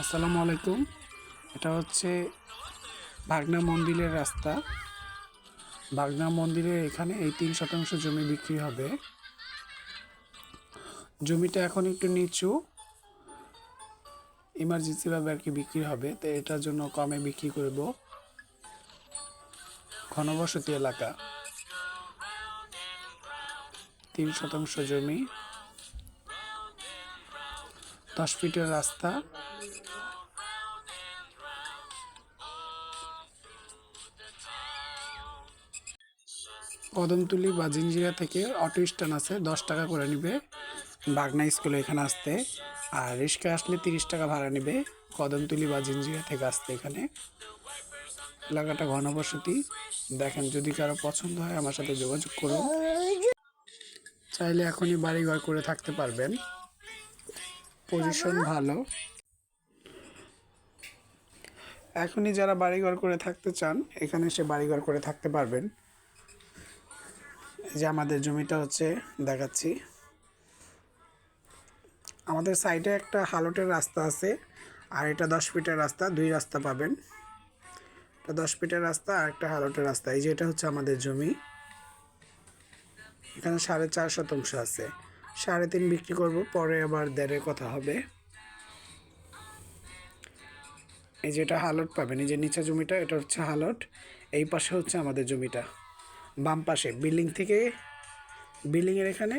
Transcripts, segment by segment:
আসসালামু আলাইকুম। এটা হচ্ছে ভাগনা মন্দিরের রাস্তা। ভাগনা মন্দিরে এখানে এই তিন শতাংশ জমি বিক্রি হবে। জমিটা এখন একটু নিচু। ইমার্জেন্সি ভাবে আর কি বিক্রি হবে, তো এটার জন্য কমে বিক্রি করব। ঘনবসতি এলাকা। তিন শতাংশ জমি। দশ ফিটের রাস্তা। কদমতলি বা জিঞ্জিরা থেকে অটো স্ট্যান্ড আছে, দশ টাকা করে নিবে। বাগনা স্কুলে এখানে আসতে, আর রিক্সা আসলে তিরিশ টাকা ভাড়া নেবে। কদমতলি বা জিঞ্জিরা থেকে আসতে এখানে। এলাকাটা ঘনবসতি। দেখেন, যদি কারও পছন্দ হয়, আমার সাথে যোগাযোগ করুন। চাইলে এখনই বাড়িঘর করে থাকতে পারবেন। পজিশন ভালো। এখনই যারা বাড়িঘর করে থাকতে চান এখানে এসে বাড়িঘর করে থাকতে পারবেন। এই যে আমাদের জমিটা হচ্ছে দেখাচ্ছি। আমাদের সাইডে একটা হালটের রাস্তা আছে আর এটা দশ ফিটের রাস্তা দুই রাস্তা পাবেন। এটা দশ ফিটের রাস্তা আর একটা হালটের রাস্তা এই যে এটা হচ্ছে আমাদের জমি। এখানে সাড়ে চার শতাংশ আছে। সাড়ে তিন বিক্রি করব, পরে আবার দেড়ের কথা হবে। এই যে এটা হালট পাবেন, এই যে নিচে জমিটা, এটা হচ্ছে হালট, এই পাশে হচ্ছে আমাদের জমিটা। বাম পাশে, বিল্ডিং থেকে, বিল্ডিংয়ের এখানে,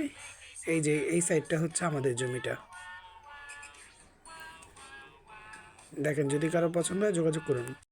এই যে এই সাইডটা হচ্ছে আমাদের জমিটা। দেখেন, যদি কারও পছন্দ হয় যোগাযোগ করুন।